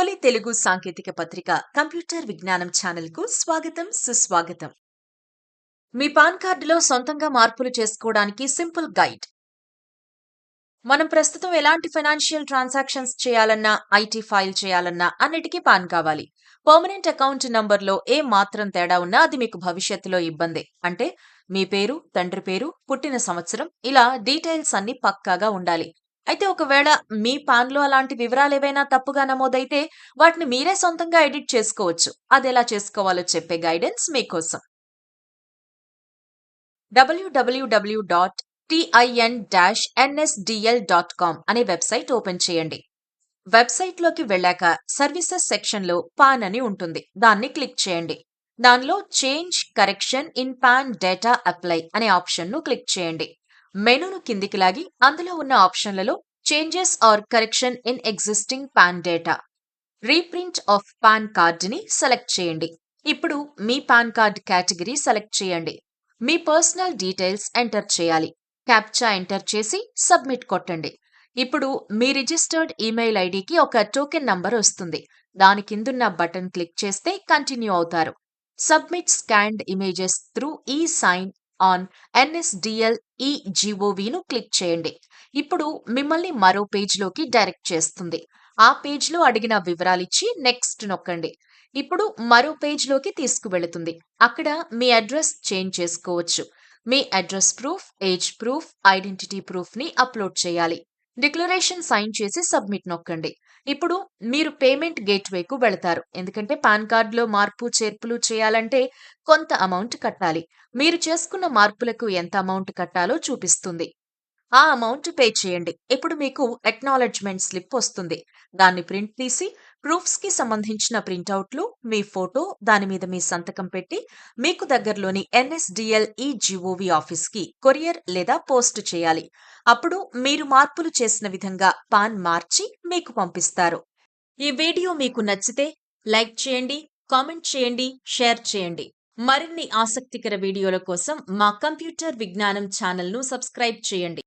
తొలి తెలుగు సాంకేతిక పత్రిక కంప్యూటర్ విజ్ఞానం ఛానల్కు స్వాగతం సుస్వాగతం. మీ పాన్ కార్డులో సొంతంగా మార్పులు చేసుకోవడానికి సింపుల్ గైడ్. మనం ప్రస్తుతం ఎలాంటి ఫైనాన్షియల్ ట్రాన్సాక్షన్స్ చేయాలన్నా ఐటీ ఫైల్ చేయాలన్నా అన్నిటికీ పాన్ కావాలి. పర్మనెంట్ అకౌంట్ నంబర్లో ఏ మాత్రం తేడా ఉన్నా అది మీకు భవిష్యత్తులో ఇబ్బందే. అంటే మీ పేరు తండ్రి పేరు పుట్టిన సంవత్సరం ఇలా డీటెయిల్స్ అన్ని పక్కాగా ఉండాలి. అయితే ఒకవేళ మీ పాన్లో అలాంటి వివరాలు ఏవైనా తప్పుగా నమోదైతే వాటిని మీరే సొంతంగా ఎడిట్ చేసుకోవచ్చు. అది ఎలా చేసుకోవాలో చెప్పే గైడెన్స్ మీకోసం. W W W dot TIN dash NSDL dot com అనే వెబ్సైట్ ఓపెన్ చేయండి. వెబ్సైట్లోకి వెళ్ళాక సర్వీసెస్ సెక్షన్లో పాన్ అని ఉంటుంది. దాన్ని క్లిక్ చేయండి. దానిలో change correction in PAN data apply అనే ఆప్షన్ను క్లిక్ చేయండి. మెనూను కిందికి లాగి అందులో ఉన్న ఆప్షన్లలో changes or correction in existing PAN data. Reprint of PAN కార్డుని సెలెక్ట్ చేయండి. ఇప్పుడు మీ పాన్ కార్డ్ కేటగిరీ సెలెక్ట్ చేయండి. మీ పర్సనల్ డీటెయిల్స్ ఎంటర్ చేయాలి. క్యాప్చా ఎంటర్ చేసి సబ్మిట్ కొట్టండి. ఇప్పుడు మీ రిజిస్టర్డ్ ఈమెయిల్ ఐడికి ఒక టోకెన్ నంబర్ వస్తుంది. దాని కిందున్న బటన్ క్లిక్ చేస్తే కంటిన్యూ అవుతారు. Submit scanned images through e sign on NSDL e జీఓవిను click చేయండి. ఇప్పుడు మిమ్మల్ని మరో పేజ్లోకి డైరెక్ట్ చేస్తుంది. ఆ పేజ్లో అడిగిన వివరాలు ఇచ్చి నెక్స్ట్ నొక్కండి. ఇప్పుడు మరో పేజ్లోకి తీసుకువెళుతుంది. అక్కడ మీ అడ్రస్ చేంజ్ చేసుకోవచ్చు. మీ address proof age proof identity ప్రూఫ్ని upload చేయాలి. డిక్లరేషన్ సైన్ చేసి సబ్మిట్ నొక్కండి. ఇప్పుడు మీరు పేమెంట్ గేట్వేకు వెళతారు. ఎందుకంటే పాన్ కార్డులో మార్పు చేర్పులు చేయాలంటే కొంత అమౌంట్ కట్టాలి. మీరు చేసుకున్న మార్పులకు ఎంత అమౌంట్ కట్టాలో చూపిస్తుంది. ఆ అమౌంట్ పే చేయండి. ఇప్పుడు మీకు ఎక్నాలెడ్జ్మెంట్ స్లిప్ వస్తుంది. దాన్ని ప్రింట్ తీసి ప్రూఫ్స్కి సంబంధించిన ప్రింటౌట్లు మీ ఫోటో దాని మీద మీ సంతకం పెట్టి మీకు దగ్గరలోని ఎన్ఎస్డిఎల్ ఈ ఆఫీస్కి కొరియర్ లేదా పోస్ట్ చేయాలి. అప్పుడు మీరు మార్పులు చేసిన విధంగా పాన్ మార్చి మీకు పంపిస్తారు. ఈ వీడియో మీకు నచ్చితే లైక్ చేయండి కామెంట్ చేయండి షేర్ చేయండి. మరిన్ని ఆసక్తికర వీడియోల కోసం మా కంప్యూటర్ విజ్ఞానం ఛానల్ను సబ్స్క్రైబ్ చేయండి.